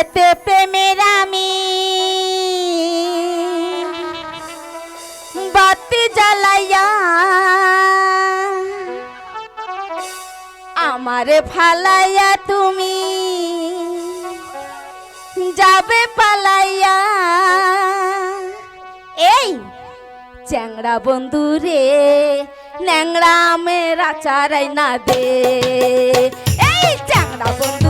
কত প্রেমের আমি বাতি জ্বালাইয়া আমারে ফালাইয়া তুমি যাবে পালাইয়া। এই চ্যাংড়া বন্ধু রে, ন্যাংড়া মেরা চারাই না দে। এই চ্যাংড়া বন্ধু